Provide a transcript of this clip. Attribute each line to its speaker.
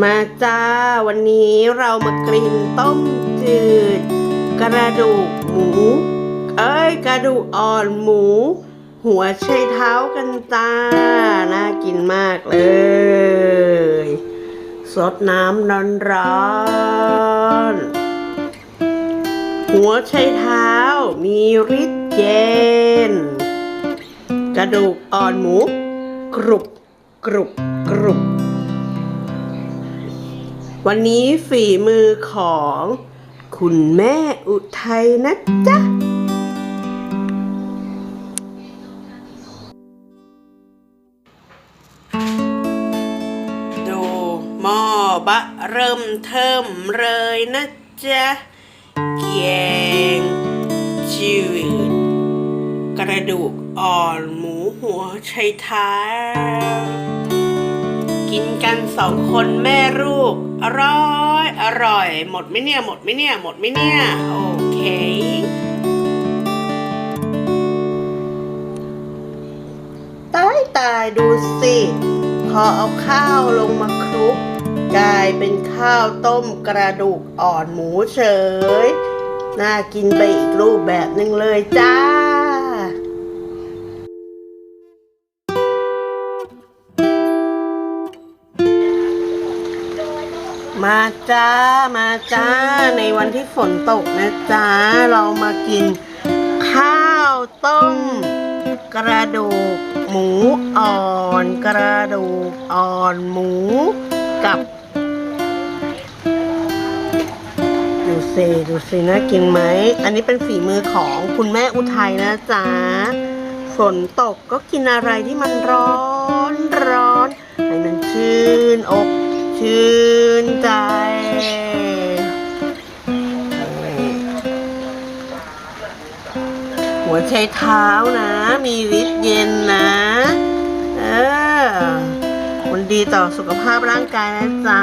Speaker 1: มาจ้า วันนี้เรามากรินต้มจืด กระดูกหมู เอ้ย กระดูกอ่อนหมู หัวไชเท้ากันจ้า น่ากินมากเลยสดน้ำร้อนร้อนๆหัวไชเท้ามีฤทธิ์เย็น กระดูกอ่อนหมู กรุบกรุบกรุบ วันนี้ฝีมือของคุณแม่อุทัยนะจ๊ะดูหม้อบะเริ่มเทิมเลยนะจ๊ะแกงจืดกระดูกอ่อนหมูหัวไชเท้า กินกันสองคนแม่ลูก อร่อย อร่อย หมดไหมเนี่ย หมดไหมเนี่ย หมดไหมเนี่ย โอเค ตายตายดูสิ พอเอาข้าวลงมาคลุก กลายเป็นข้าวต้มกระดูกอ่อนหมูเฉย น่ากินไปอีกรูปแบบหนึ่งเลยจ้า มาจ้ามาจ้าในวันที่ฝนตกนะจ้าเรามากิน ข้าวต้มกระดูกหมูอ่อนกระดูกอ่อนหมูกับดูสิดูสิน่ากินไหม อันนี้เป็นฝีมือของคุณแม่อุทัยนะจ๊ะฝนตกก็กินอะไรที่มันร้อนร้อนให้มันชื่นอกชื่น ใจ หัวใชเท้านะ มีฤทธิ์เย็นนะ เออมันดีต่อสุขภาพร่างกายนะจ๊ะ